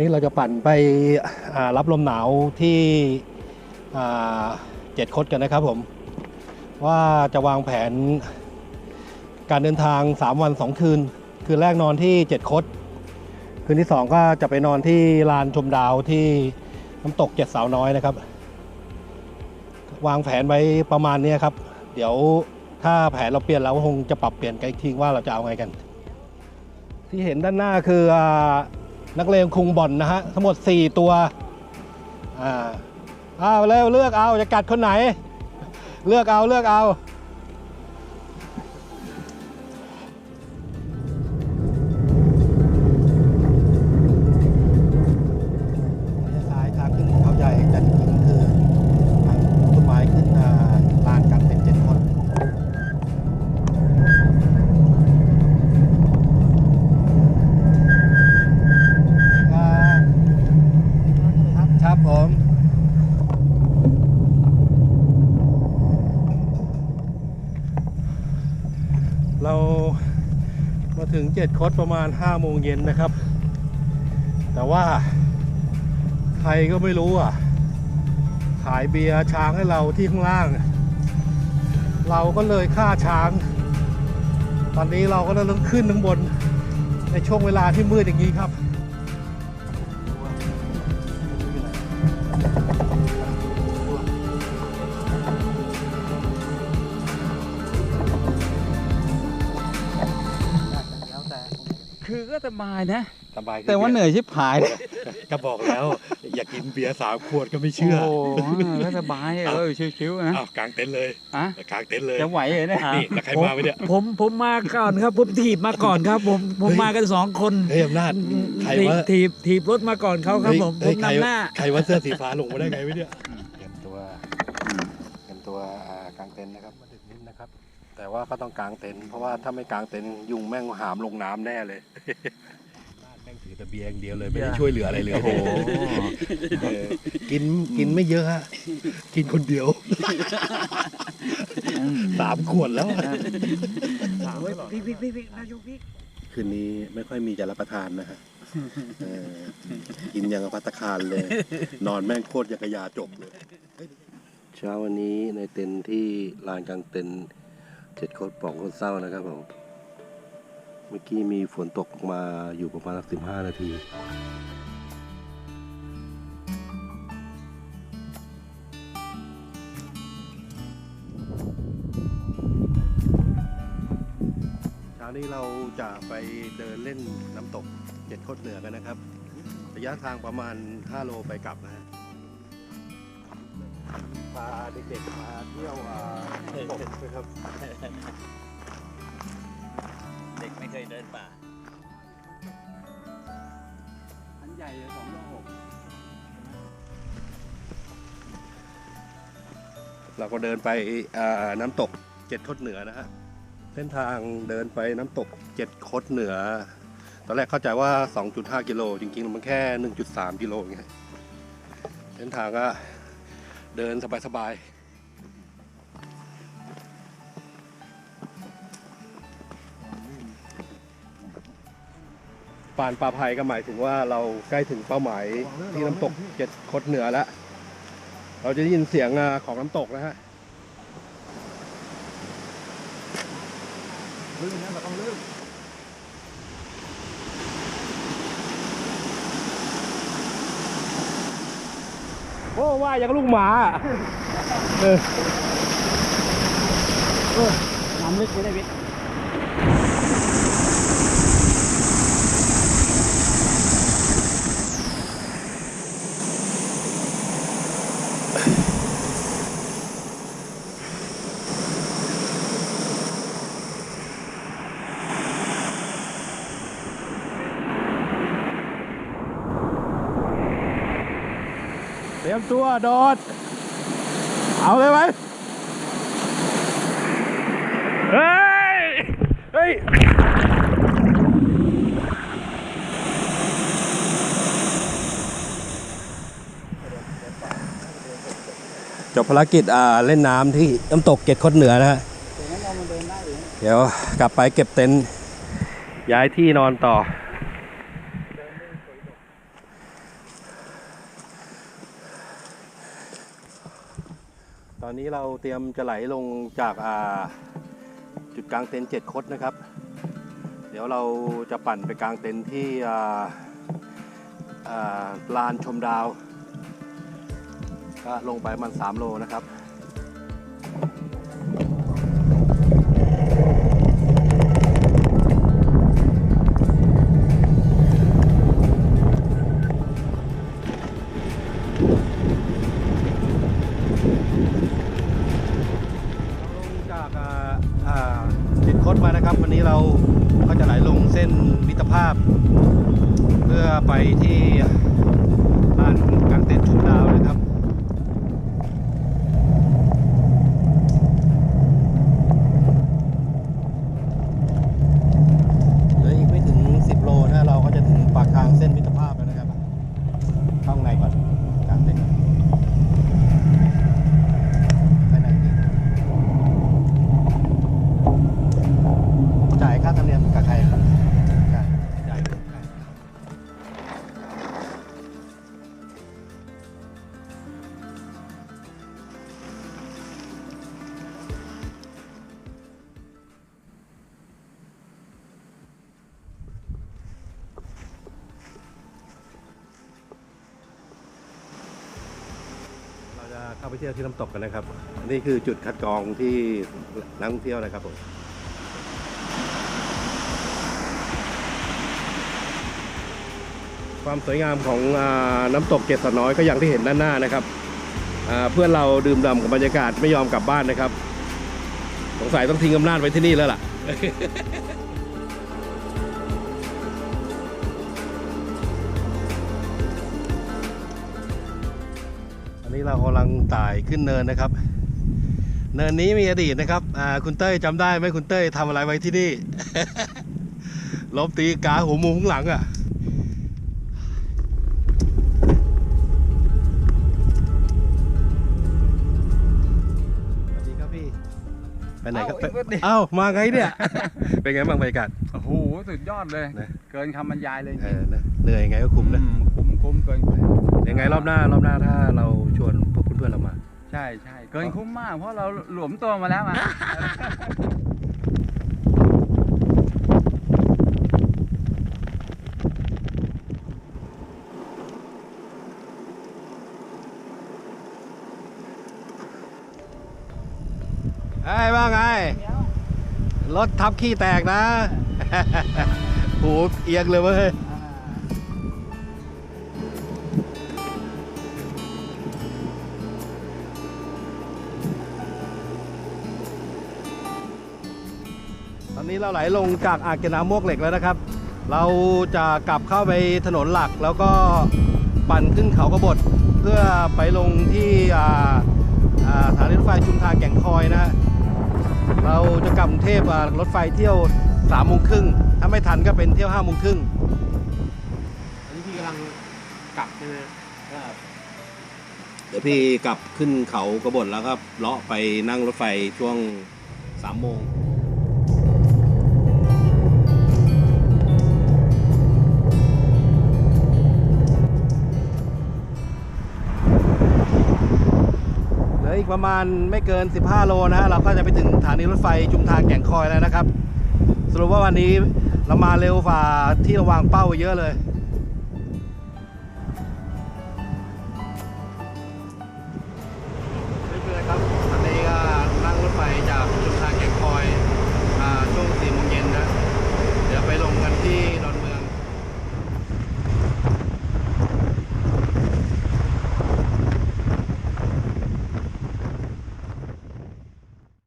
นี้เราจะปั่นไปรับลมหนาวที่เจ็ดคดกันนะครับผม ว่าจะวางแผนการเดินทาง 3 วัน 2 คืน คืนแรกนอนที่เจ็ดคดคืนที่ 2 ก็จะไปนอนที่ลานชมดาวที่น้ำตกเจ็ดสาวน้อยนะครับ วางแผนไว้ประมาณนี้ครับ เดี๋ยวถ้าแผนเราเปลี่ยนเราคงจะปรับเปลี่ยนกันอีกทีว่าเราจะเอาไงกัน ที่เห็นด้านหน้าคือ นักเลงคุงบ่อนนะฮะ ทั้งหมด 4 ตัว อ่าอ้าเร็วเลือกเอาจะกัดคนไหน เลือกเอาเลือกเอา เรามาถึงเจ็ดคดประมาณ5โมงเย็นนะครับ แต่ว่าใครก็ไม่รู้อะ ขายเบียร์ช้างให้เราที่ข้างล่าง เราก็เลยฆ่าช้าง ตอนนี้เราก็ต้องขึ้นข้างบนในช่วงเวลาที่มืดอย่างนี้ครับ คือก็สบายนะ สบายแต่ว่าเหนื่อยชิบหายเลยก็บอกแล้ว อยากกินเบียร์สามขวดก็ไม่เชื่อโอ้โหก็สบายเออชิวๆนะอ้าวกลางเต็นท์เลยอะกลางเต็นท์เลยจะไหวเหรอเนี่ยนี่แล้วใครมาไหมเนี่ยผมผมมาก่อนครับผมถีบมาก่อนครับ ผมผมเฮ้ยมากันสองคนเฮ้ยอำนาจใครถีบว่าถีบถีบรถมาก่อนเขาครับผมผเฮ้ยมใครนำหน้าใครว่าเสื้อสีฟ้าลงมาได้ไงวะเนี่ยเตรียมตัวเตรียมตัวอ่ากางเต็นท์นะครับมาดึกนิดนะครับ แต่ว่าก็ต้องกางเต็นท์เพราะว่าถ้าไม่กางเต็นท์ยุงแม่งหามลงน้ำแน่เลย แม่งถือแต่เบียร์อย่างเดียวเลยไม่ได้ช่วยเหลืออะไรเลยโอ้โหเออกินกินไม่เยอะฮะกินคนเดียวสามขวดแล้วพี่พี่พี่พี่นายกพี่คืนนี้ไม่ค่อยมีจะรับประทานนะฮะเออกินอย่างกับพัตตาคารเลย นอนแม่งโคตรยากระยาจบเลย เช้าวันนี้ในเต็นท์ที่ลานกลางเต็นท์ เจ็ดคนป่องคนเศร้านะครับผม เมื่อกี้มีฝนตกมาอยู่ประมาณสักสิบห้านาทีเช้านี้เราจะไปเดินเล่นน้ำตกเจ็ดโคตรเหนือกันนะครับ ระยะทางประมาณ 5 โลไปกลับนะฮะ พาเด็กๆมาเที่ยวอ่าน้ำตกนะครับ เด็กไม่เคยเดินป่า อันใหญ่สองโลหกเราก็เดินไปอ่าน้ำตกเจ็ดคดเหนือนะฮะเส้นทางเดินไปน้ำตกเจ็ดคดเหนือ ตอนแรกเข้าใจว่า 2.5 กิโล จริงๆ มันแค่ 1.3 กิโลไงเส้นทางก็ เดินสบายๆปานปลาภัยก็หมายถึงว่าเราใกล้ถึงเป้าหมายที่น้ำตกเจ็ดคดเหนือแล้ว เราจะได้ยินเสียงของน้ำตกนะฮะลื่นนะเราต้องลื่น ว่าอย่างลูกหมาเออน้ำลึกไม่ได้วิทย์ รียมตัวโดด เอาเลยไหมเฮ้ย เฮ้ยจบภารกิจอ่าเล่นน้ำที่น้ำตกเกตคดเหนือนะฮะ เดี๋ยวกลับไปเก็บเต็นท์ย้ายที่นอนต่อ ตอนนี้เราเตรียมจะไหลลงจากาจุดกลางเต็นท์เจ็ดคดนะครับ เดี๋ยวเราจะปั่นไปกลางเต็นท์ที่ลานชมดาว ก็ลงไปมัน 3 โลนะครับ ตรภาพ เพื่อไปที่ลานกลางเต็นท์ชุมดาวนะครับ เข้าไปเที่ยวที่น้ำตกกันนะครับ นี่คือจุดคัดกรองที่นักท่องเที่ยวนะครับผมความสวยงามของอน้ำตกเจ็ดสน้อยก็อย่างที่เห็นด้านหน้านะครับเพื่อนเราดื่มด่ำกับบรรยากาศไม่ยอมกลับบ้านนะครับ สงสัยต้องทิ้งอำนาจไว้ที่นี่แล้วล่ะ นนี้เรากำลังไต่ขึ้นเนินนะครับ เนินนี้มีอดีตนะครับอ่าคุณเต้ยจำได้ไหมคุณเต้ยทำอะไรไว้ที่นี่ ลบตีกาหัวมุมข้างหลังอะสวัสดีครับพี่ไปไหนครับเอ้าอีกแล้วดิเอ้ามาไงเนี่ย เป็นไงบ้างบรรยากาศ โอ้โห สุดยอดเลยนะเกินคำบรรยายเลยเออนะเหนื่อยไงก็คุ้มนะอืคุ้มคุ้มเกิน ยังไงรอบหน้ารอบหน้าถ้าเราชวนพวกเพื่อนๆเรามา ใช่ใช่เกินคุ้มมาก เพราะเราหลวมตัวมาแล้วอะไอ้ยว่าไง รถทับขี้แตกนะ โหเอียงเลยเว้ย ตอนนี้เราไหลลงจากอ่างเก็บน้ำมวกเหล็กแล้วนะครับ เราจะกลับเข้าไปถนนหลักแล้วก็ปั่นขึ้นเขากระบดเพื่อไปลงที่อ่าอ่าสถานีรถไฟชุมทางแก่งคอยนะฮะเราจะกลับกรุงเทพอ่ารถไฟเที่ยวสามโมงครึ่งถ้าไม่ทันก็เป็นเที่ยวห้าโมงครึ่งอันนี้พี่กำลังกลับใช่ไหมเดี๋ยวพี่กลับขึ้นเขากระบดแล้วก็เลาะไปนั่งรถไฟช่วงสามโมง อีกประมาณไม่เกิน 15 โลนะฮะเราก็จะไปถึงสถานีรถไฟชุมทางแก่งคอยแล้วนะครับ สรุปว่าวันนี้เรามาเร็วฝ่าที่เราวางเป้าไว้เยอะเลย